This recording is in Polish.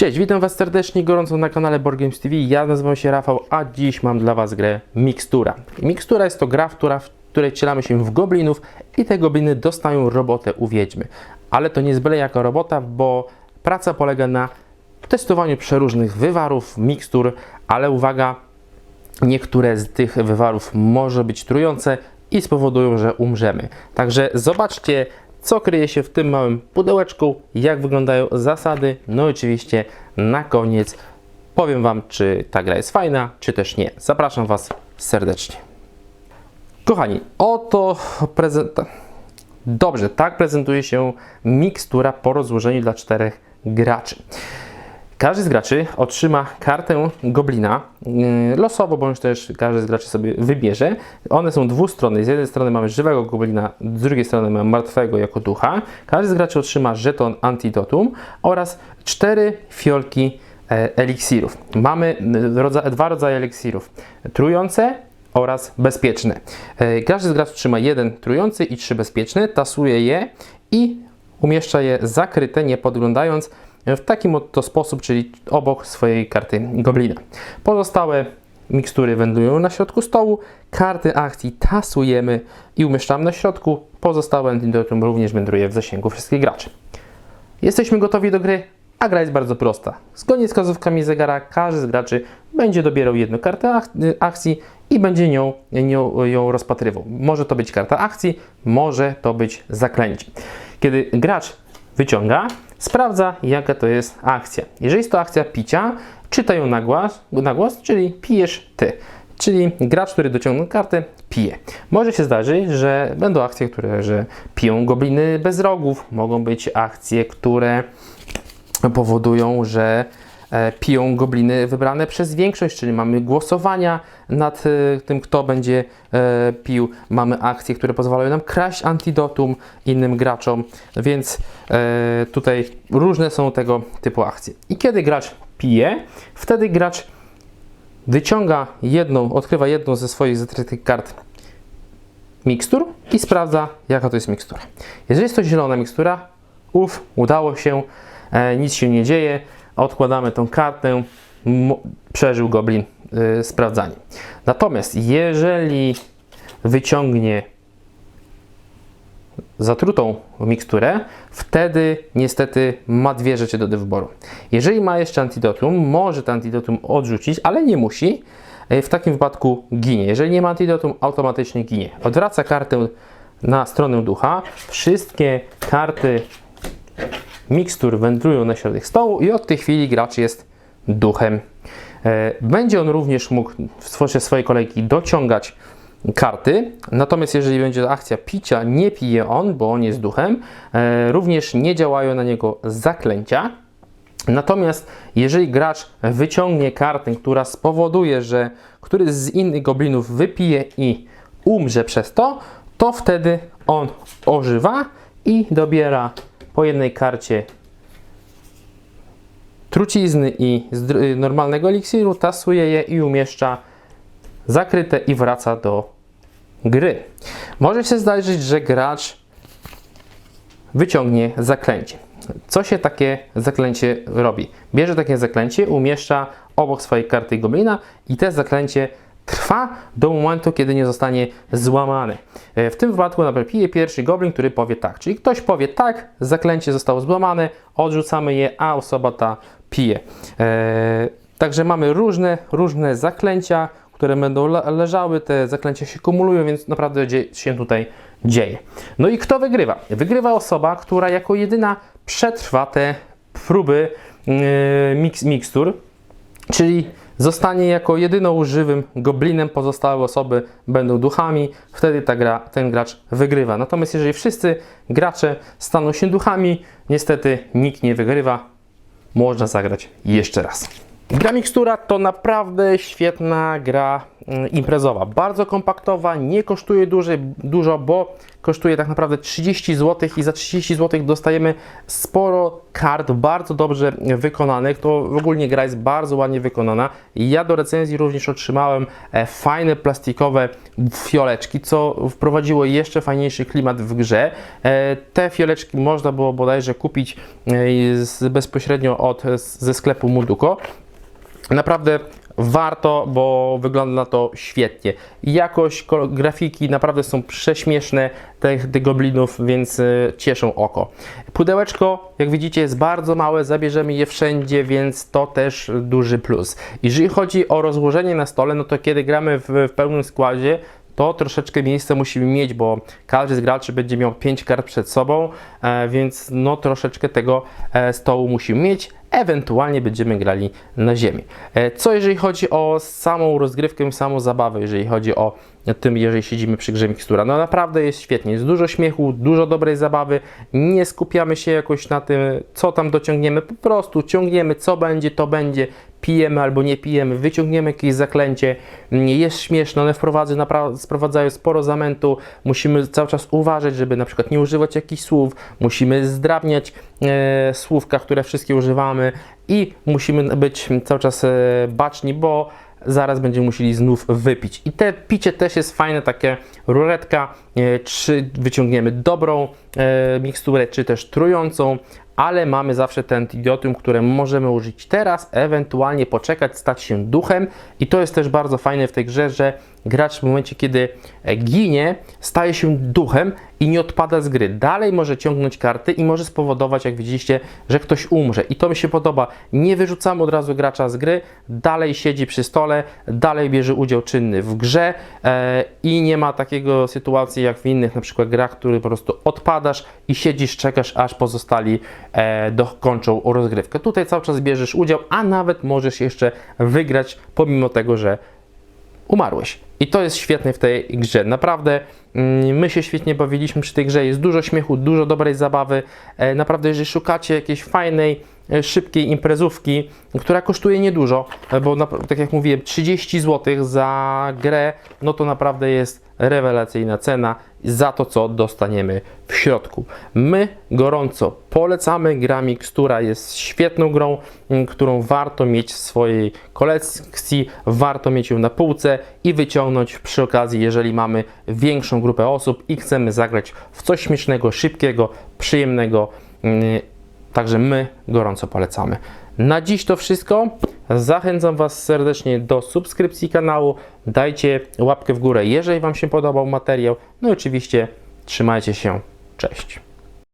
Cześć, witam Was serdecznie gorąco na kanale Board Games TV. Ja nazywam się Rafał, a dziś mam dla Was grę Mikstura. Mikstura jest to gra, w której wcielamy się w goblinów i te gobliny dostają robotę u wiedźmy. Ale to nie jest byle jaka robota, bo praca polega na testowaniu przeróżnych wywarów, mikstur, ale uwaga, niektóre z tych wywarów może być trujące i spowodują, że umrzemy. Także zobaczcie, co kryje się w tym małym pudełeczku, jak wyglądają zasady. No i oczywiście na koniec powiem Wam, czy ta gra jest fajna, czy też nie. Zapraszam Was serdecznie. Kochani, oto prezent... Dobrze, tak prezentuje się mikstura po rozłożeniu dla czterech graczy. Każdy z graczy otrzyma kartę goblina yy, losowo, bądź też każdy z graczy sobie wybierze. One są dwustronne. Z jednej strony mamy żywego goblina, z drugiej strony mamy martwego jako ducha. Każdy z graczy otrzyma żeton antidotum oraz cztery fiolki e, eliksirów. Mamy dwa rodzaje eliksirów. Trujące oraz bezpieczne. E, Każdy z graczy trzyma jeden trujący i trzy bezpieczne, tasuje je i umieszcza je zakryte, nie podglądając w takim oto sposób, czyli obok swojej karty goblina. Pozostałe mikstury wędrują na środku stołu, karty akcji tasujemy i umieszczamy na środku, pozostałe antidotum również wędruje w zasięgu wszystkich graczy. Jesteśmy gotowi do gry, a gra jest bardzo prosta. Zgodnie z wskazówkami zegara, każdy z graczy będzie dobierał jedną kartę y, akcji i będzie nią, nią ją rozpatrywał. Może to być karta akcji, może to być zaklęcie. Kiedy gracz wyciąga, sprawdza jaka to jest akcja. Jeżeli jest to akcja picia, czyta ją na głos, na głos czyli pijesz ty. Czyli gracz, który dociągnął kartę, pije. Może się zdarzyć, że będą akcje, które że piją gobliny bez rogów. Mogą być akcje, które powodują, że piją gobliny wybrane przez większość, czyli mamy głosowania nad e, tym, kto będzie e, pił. Mamy akcje, które pozwalają nam kraść antidotum innym graczom, więc e, tutaj różne są tego typu akcje. I kiedy gracz pije, wtedy gracz wyciąga jedną, odkrywa jedną ze swoich zatrytych kart mikstur i sprawdza, jaka to jest mikstura. Jeżeli jest to zielona mikstura, uf, udało się, e, nic się nie dzieje, odkładamy tą kartę, przeżył goblin y, sprawdzanie. Natomiast jeżeli wyciągnie zatrutą miksturę, wtedy niestety ma dwie rzeczy do wyboru. Jeżeli ma jeszcze antidotum, może to antidotum odrzucić, ale nie musi. E, W takim wypadku ginie. Jeżeli nie ma antidotum, automatycznie ginie. Odwraca kartę na stronę ducha. Wszystkie karty mikstur wędrują na środek stołu i od tej chwili gracz jest duchem. E, Będzie on również mógł w swoje swojej kolejki dociągać karty, natomiast jeżeli będzie akcja picia, nie pije on, bo on jest duchem. E, Również nie działają na niego zaklęcia. Natomiast jeżeli gracz wyciągnie kartę, która spowoduje, że któryś z innych goblinów wypije i umrze przez to, to wtedy on ożywa i dobiera po jednej karcie trucizny i y, normalnego eliksiru, tasuje je i umieszcza zakryte i wraca do gry. Może się zdarzyć, że gracz wyciągnie zaklęcie. Co się takie zaklęcie robi? Bierze takie zaklęcie, umieszcza obok swojej karty goblina i te zaklęcie trwa do momentu, kiedy nie zostanie złamane. E, W tym wypadku na pije pierwszy goblin, który powie tak. Czyli ktoś powie tak, zaklęcie zostało złamane, odrzucamy je, a osoba ta pije. E, Także mamy różne, różne zaklęcia, które będą le- leżały, te zaklęcia się kumulują, więc naprawdę się tutaj dzieje. No i kto wygrywa? Wygrywa osoba, która jako jedyna przetrwa te próby yy, mix, mikstur, czyli zostanie jako jedyną żywym goblinem, pozostałe osoby będą duchami, wtedy ta gra, ten gracz wygrywa. Natomiast jeżeli wszyscy gracze staną się duchami, niestety nikt nie wygrywa, można zagrać jeszcze raz. Gra Mixtura to naprawdę świetna gra mm, imprezowa. Bardzo kompaktowa, nie kosztuje dużo, bo kosztuje tak naprawdę 30 zł i za 30 zł dostajemy sporo kart bardzo dobrze wykonanych. To ogólnie gra jest bardzo ładnie wykonana. Ja do recenzji również otrzymałem e, fajne plastikowe fioleczki, co wprowadziło jeszcze fajniejszy klimat w grze. E, Te fioleczki można było bodajże kupić e, bezpośrednio od, ze sklepu Muduko. Naprawdę warto, bo wygląda na to świetnie. Jakość ko- grafiki naprawdę są prześmieszne tych, tych goblinów, więc y, cieszą oko. Pudełeczko, jak widzicie, jest bardzo małe, zabierzemy je wszędzie, więc to też duży plus. Jeżeli chodzi o rozłożenie na stole, no to kiedy gramy w, w pełnym składzie, to troszeczkę miejsca musimy mieć, bo każdy z graczy będzie miał 5 kart przed sobą, e, więc no troszeczkę tego e, stołu musimy mieć. Ewentualnie będziemy grali na ziemi. E, Co jeżeli chodzi o samą rozgrywkę samą zabawę, jeżeli chodzi o tym, jeżeli siedzimy przy grze mikstura, no naprawdę jest świetnie. Jest dużo śmiechu, dużo dobrej zabawy. Nie skupiamy się jakoś na tym, co tam dociągniemy. Po prostu ciągniemy, co będzie, to będzie. Pijemy albo nie pijemy, wyciągniemy jakieś zaklęcie. Jest śmieszne, one wprowadzają, sprowadzają sporo zamętu. Musimy cały czas uważać, żeby na przykład nie używać jakichś słów. Musimy zdrabniać e, słówka, które wszystkie używamy i musimy być cały czas e, baczni, bo zaraz będziemy musieli znów wypić. I te picie też jest fajne, takie ruletka, e, czy wyciągniemy dobrą e, miksturę, czy też trującą, ale mamy zawsze ten idiotyum, które możemy użyć teraz, ewentualnie poczekać, stać się duchem i to jest też bardzo fajne w tej grze, że gracz w momencie, kiedy e, ginie, staje się duchem i nie odpada z gry. Dalej może ciągnąć karty i może spowodować, jak widzieliście, że ktoś umrze. I to mi się podoba. Nie wyrzucamy od razu gracza z gry, dalej siedzi przy stole, dalej bierze udział czynny w grze e, i nie ma takiego sytuacji jak w innych na przykład grach, który po prostu odpadasz i siedzisz, czekasz, aż pozostali e, dokończą rozgrywkę. Tutaj cały czas bierzesz udział, a nawet możesz jeszcze wygrać, pomimo tego, że umarłeś. I to jest świetne w tej grze. Naprawdę mm, my się świetnie bawiliśmy przy tej grze. Jest dużo śmiechu, dużo dobrej zabawy. E, Naprawdę, jeżeli szukacie jakiejś fajnej, szybkiej imprezówki, która kosztuje niedużo, e, bo tak jak mówiłem, 30 zł za grę, no to naprawdę jest rewelacyjna cena za to, co dostaniemy w środku. My gorąco polecamy. Gra Mixtura jest świetną grą, którą warto mieć w swojej kolekcji, warto mieć ją na półce i wyciągnąć przy okazji, jeżeli mamy większą grupę osób i chcemy zagrać w coś śmiesznego, szybkiego, przyjemnego. Także my gorąco polecamy. Na dziś to wszystko. Zachęcam Was serdecznie do subskrypcji kanału. Dajcie łapkę w górę, jeżeli Wam się podobał materiał. No i oczywiście trzymajcie się. Cześć.